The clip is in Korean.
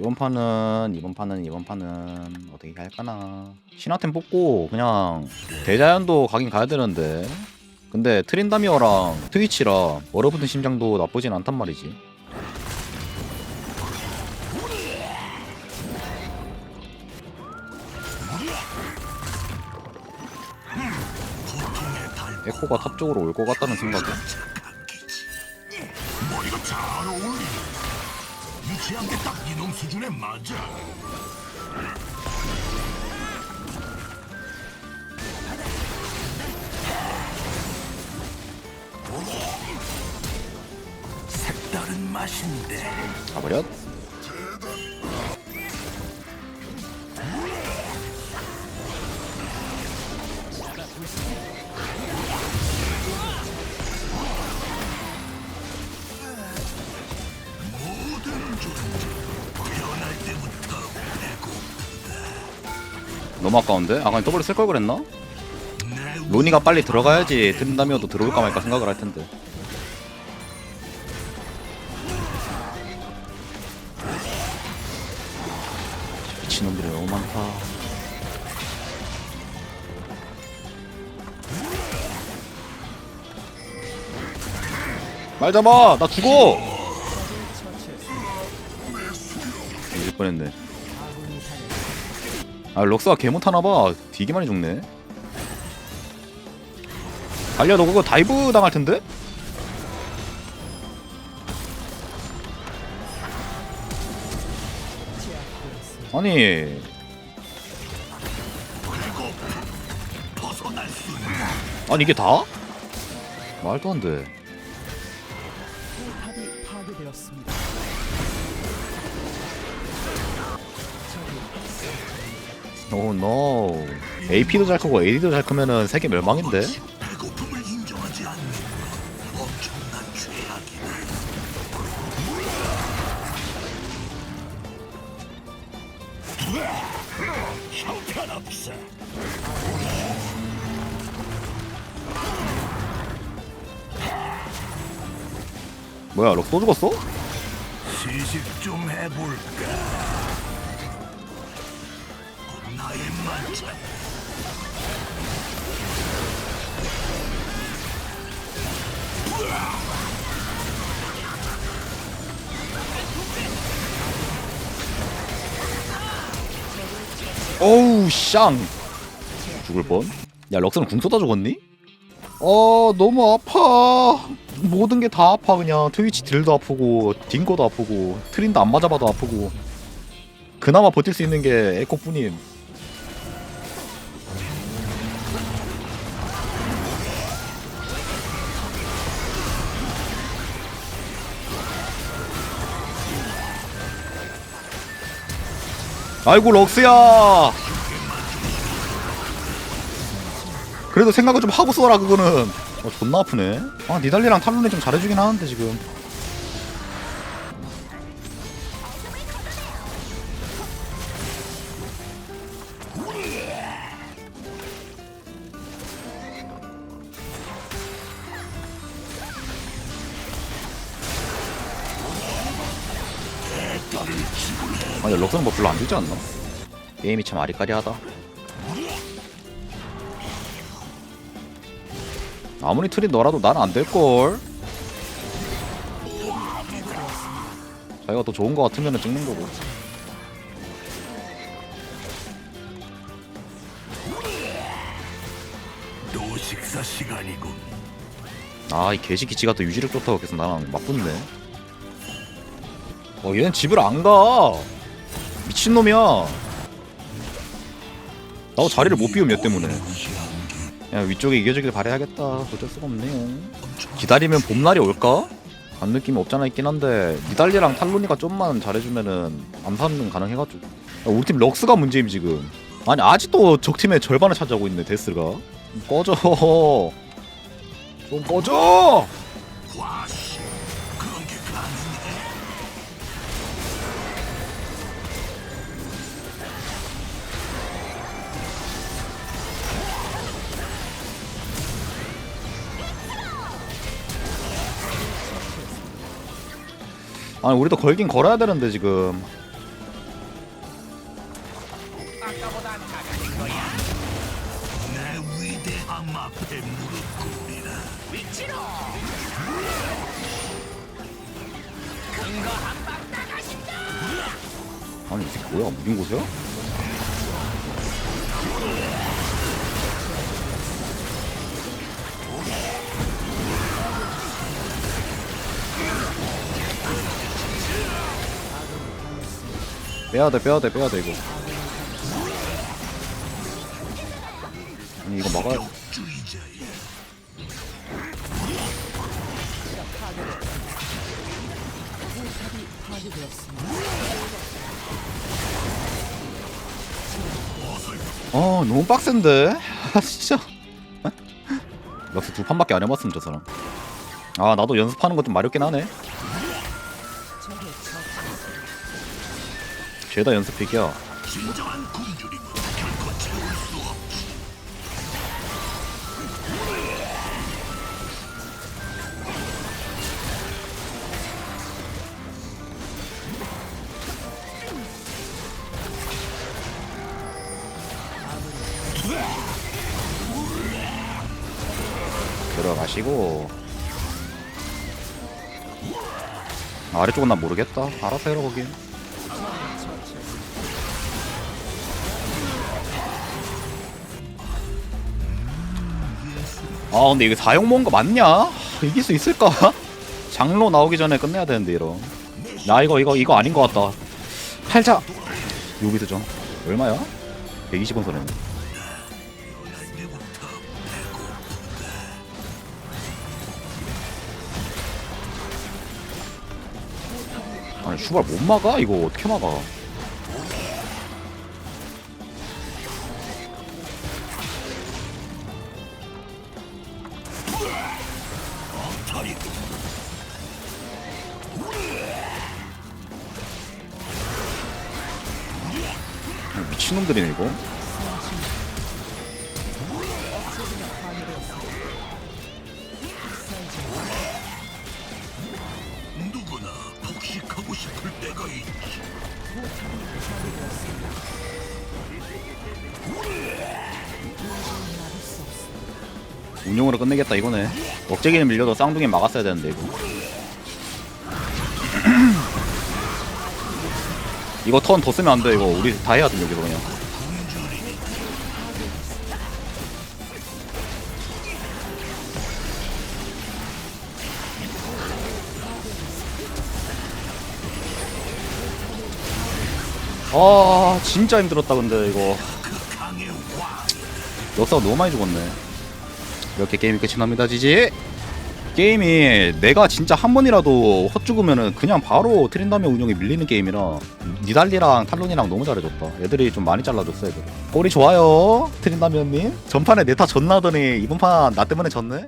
이번 판은 이번 판은 이번 판은 어떻게 할까나. 신화템 뽑고 그냥 대자연도 가긴 가야 되는데. 근데 트린다미어랑 트위치라 얼어붙은 심장도 나쁘진 않단 말이지. 에코가 탑 쪽으로 올 것 같다는 생각이야 유치한 게 딱 이놈 수준에 맞아. 색다른 맛인데. 가버렸 너무 아까운데? 아 그냥 더블 쓸걸 그랬나? 내 로니가 빨리 들어가야지 트린다미어도 들어올까 말까 생각을 할 텐데 미친놈들이 너무 많다 말 잡아! 나 죽어! 잊을 뻔했네 아 럭스가 개 못하나봐 되게 많이 죽네 달려 너 그거 다이브 당할 텐데? 아니 아니 이게 다? 말도 안 돼. 오 노. AP도 잘 크고 AD도 잘 크면은 세계 멸망인데. 뭐야 럭또 죽었어? 시식 좀 해볼까? 어우 쌍. 죽을 뻔. 야 럭스는 궁 쏟아 죽었니? 어 너무 아파. 모든 게 다 아파 그냥 트위치 딜도 아프고 딩거도 아프고 트린도 안 맞아봐도 아프고. 그나마 버틸 수 있는 게 에코뿐임. 아이고 럭스야. 그래도 생각을 좀 하고 써라 그거는. 어 존나 아프네. 아 니달리랑 탈론이 좀 잘해주긴 하는데 지금 아니 럭스는 뭐 별로 안 되지 않나? 게임이 참 아리까리하다 아무리 틀이 너라도 난 안 될걸 자기가 더 좋은 거 같으면 찍는 거고 또 식사 시간이군. 아이 개새끼 지가 더 유지력 좋다고 계속 나랑 맞붙네 어 얘는 집을 안가. 미친놈이야. 나도 자리를 못 비우면 얘 때문에. 야 위쪽에 이겨주길 바래야겠다. 어쩔 수가 없네요. 기다리면 봄날이 올까? 안 느낌이 없잖아 있긴 한데. 니달리랑 탈로니가 좀만 잘해주면은 암살은 가능해가지고. 야, 우리 팀 럭스가 문제임 지금. 아니 아직도 적팀의 절반을 차지하고 있네 데스가. 꺼져. 좀 꺼져 아니 우리도 걸긴 걸어야 되는데 지금 아니 이게 뭐야 무딘 곳이야? 빼야돼 빼야돼 빼야돼 이거. 아니 이거 막아야. 아 너무 빡센데? 아 진짜. 역시 두 판밖에 안 해봤음 저 사람. 아 나도 연습하는 거좀 마렵긴 하네 죄다 없지. 들어가시고. 아래쪽은 난 모르겠다. 알아서 해라 거긴 아 근데 이게 사용 뭔가 맞냐? 이길 수 있을까? 장로 나오기 전에 끝내야 되는데 이러 나 이거 이거 이거 아닌 것 같다 팔자 여기서 좀 얼마야? 120원 손해네 아니 슈발 못 막아? 이거 어떻게 막아? 미친놈들이네 이거 운용으로 끝내겠다 이거네. 억제기는 밀려도 쌍둥이 막았어야 되는데 이거. 이거 턴 더 쓰면 안 돼 이거. 우리 다 해야 돼 여기서 그냥. 아 진짜 힘들었다 근데 이거. 역사가 너무 많이 죽었네 이렇게 게임이 끝이 납니다 지지. 게임이 내가 진짜 한 번이라도 헛죽으면은 그냥 바로 트린다며 운영이 밀리는 게임이라 니달리랑 탈론이랑 너무 잘해줬다. 애들이 좀 많이 잘라줬어 애들. 꼬리 좋아요 트린다며님. 전판에 네타 졌나더니 이번 판 나 때문에 졌네